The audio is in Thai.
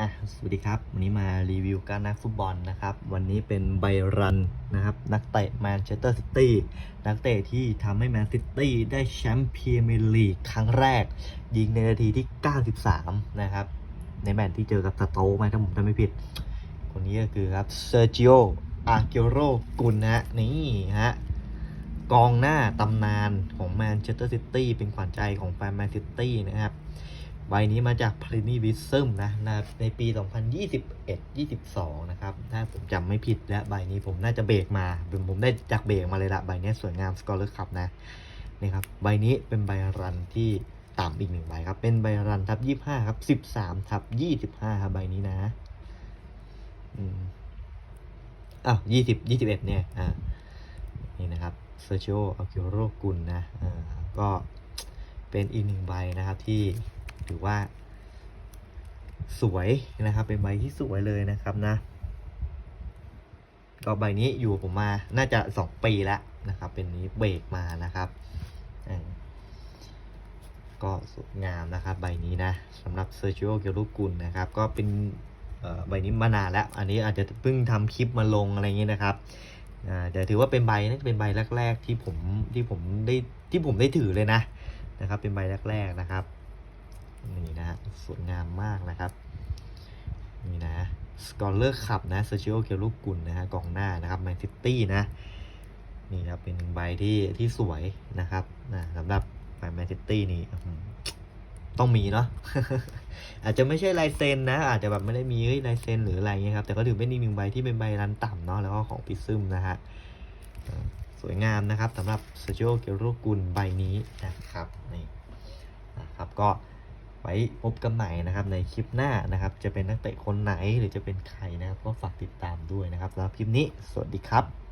อะสวัสดีครับ วันนี้มารีวิวการนักฟุตบอลนะครับ วันนี้เป็นไบรันนะครับ นักเตะแมนเชสเตอร์ซิตี้นักเตะที่ทำให้แมนซิตี้ได้แชมป์พรีเมียร์ลีกครั้งแรก ยิงในนาทีที่ 93 นะครับ ในแมตช์ที่เจอกับสโต๊กไหมถ้าผมจำไม่ผิด คนนี้ก็คือครับเซอร์จิโออาเกโรกุลนะฮะนี่ฮะกองหน้าตำนานของแมนเชสเตอร์ซิตี้เป็นขวัญใจของแฟนแมนซิตี้นะครับ ใบนี้มาจากพรีนีวิซึมนะนะ ในปี 2021-22 นะครับ ถ้าผมจำไม่ผิดและใบนี้ผมน่าจะเบรกมา ผมได้จากเบรกมาเลยละใบนี้สวยงามสกอร์เลอร์คัพนะนี่ครับ ใบนี้เป็นใบรันที่ต่ำอีกหนึ่งใบครับ เป็นใบรันทับ 25 ครับ 13 ทับ 25 ครับใบนี้นะอืมอ้าว20 21เนี่ย อ่า นี่นะครับเซอร์ i ิโออัลกิโรกุลนะ อ่า ก็เป็นอีกหนึ่งใบนะครับที่ ถือว่า สวยนะครับ เป็นใบที่สวยเลยนะครับนะ ก็ใบนี้อยู่ผมมา น่าจะสองปีแล้วนะครับ เป็นนี้เบรกมานะครับก็สวยงามนะครับ ใบนี้นะสำหรับเซอร์ i ิโอเกียรุกุลนะครับ ก็เป็นใบนี้มานานแล้ว อันนี้อาจจะเพิ่งทำคลิปมาลงอะไรเงี้ยนะครับอ่าเดี๋ยวถือว่าเป็นใบน่าจะเป็นใบแรก ๆ ที่ผมที่ผมได้ที่ผมได้ถือเลยนะนะครับ เป็นใบแรก ๆนะครับ สวยงามมากนะครับ นี่นะสกอร์เลอร์ขับนะเซอร์ชิโอเคียลูกกุลนะฮะกองหน้านะครับแมนซิตี้นะ นี่ครับเป็นหนึ่งใบที่ที่สวยนะครับนะสำหรับใบแมนซิตี้นี่ต้องมีเนาะอาจจะไม่ใช่ลายเซ็นนะ อาจจะแบบไม่ได้มีลายเซ็นหรืออะไรเงี้ยครับแต่ก็ถือเป็นอีกหนึ่งใบที่เป็นใบรันต่ำเนาะแล้วก็ของพิซึมนะฮะสวยงามนะครับสำหรับเซโจเกโรกุลใบนี้นะครับนี่นะครับก็ ไว้พบกันใหม่นะครับในคลิปหน้านะครับ จะเป็นนักเตะคนไหนหรือจะเป็นใครนะครับ ก็ฝากติดตามด้วยนะครับสำหรับคลิปนี้ สวัสดีครับ